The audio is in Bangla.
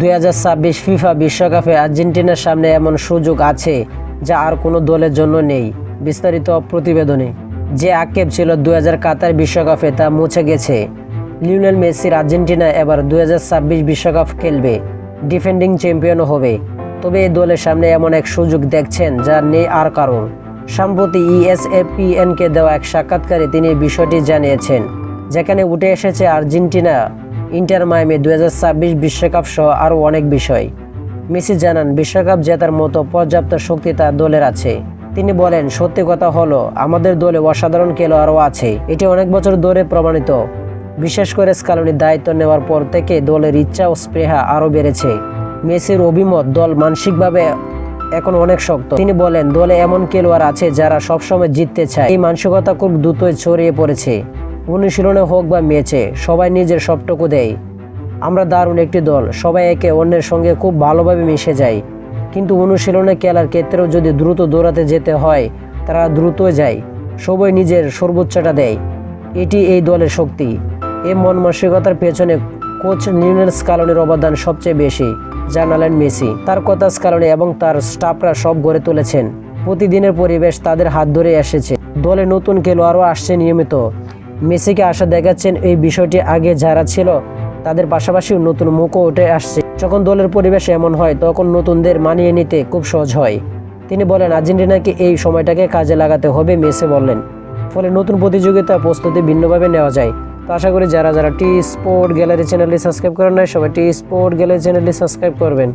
দুই হাজার ছাব্বিশ ফিফা বিশ্বকাপে আর্জেন্টিনার সামনে এমন সুযোগ আছে যা আর কোনো দলের জন্য নেই। বিস্তারিত প্রতিবেদনে, যে আক্ষেপ ছিল দুই কাতার বিশ্বকাপে তা মুছে গেছে। লিওনেল মেসির আর্জেন্টিনা এবার দুই বিশ্বকাপ খেলবে। ডিফেন্ডিং চ্যাম্পিয়নও হবে। তবে এই দলের সামনে এমন এক সুযোগ দেখছেন যা নেই আর কারণ। সম্প্রতি ইএসএপিএনকে দেওয়া এক সাক্ষাৎকারে তিনি বিষয়টি জানিয়েছেন, যেখানে উঠে এসেছে আর্জেন্টিনা ইন্টার মাইমে দু হাজার বিশ্বকাপ সহ আরও অনেক বিষয়। মেসি জানান, বিশ্বকাপ জেতার মতো পর্যাপ্ত শক্তি তার দলের আছে। তিনি বলেন, সত্যি কথা হলো, আমাদের দলে অসাধারণ খেলোয়াড়ও আছে। এটি অনেক বছর ধরে প্রমাণিত। বিশেষ করে স্কালনির দায়িত্ব নেওয়ার পর থেকে দলের ইচ্ছা ও স্পৃহা আরও বেড়েছে। মেসির অভিমত দল মানসিকভাবে এখন অনেক শক্ত। তিনি বলেন, দলে এমন খেলোয়াড় আছে যারা সবসময় জিততে চায়। এই মানসিকতা খুব দ্রুতই ছড়িয়ে পড়েছে। অনুশীলনে হোক বা ম্যাচে, সবাই নিজের সবটুকু দেয়। আমরা দারুণ একটি দল, সবাই একে অন্যের সঙ্গে খুব ভালোভাবে মিশে যায়। কিন্তু অনুশীলনে খেলার ক্ষেত্রেও যদি দ্রুত দৌড়াতে যেতে হয়, তারা দ্রুত যায়, সবাই নিজের সর্বোচ্চটা দেয়। এটি এই দলের শক্তি। এই মন মানসিকতার পেছনে কোচ লিওনেল স্কালনের অবদান সবচেয়ে বেশি জানালেন মেসি। তার কথা স্কালনি এবং তার স্টাফরা সব গড়ে তুলেছেন। প্রতিদিনের পরিবেশ তাদের হাত ধরে এসেছে। দলে নতুন খেলোয়াড়ও আসছে নিয়মিত। মেসিকে আশা দেখাচ্ছেন এই বিষয়টি আগে যারা ছিল, তাদের পাশাপাশি নতুন মুখও উঠে আসছে। যখন দলের পরিবেশ এমন হয়, তখন নতুনদের মানিয়ে নিতে খুব সহজ হয়। তিনি বলেন, আর্জেন্টিনাকে এই সময়টাকে কাজে লাগাতে হবে, মেসে বললেন। ফলে নতুন প্রতিযোগিতা প্রস্তুতি ভিন্নভাবে নেওয়া যায়। তো আশা করি যারা যারা টি স্পোর্ট গ্যালারি চ্যানেলটি সাবস্ক্রাইব করেন নাই, সবাই টি স্পোর্ট গ্যালারি চ্যানেলটি সাবস্ক্রাইব করবেন।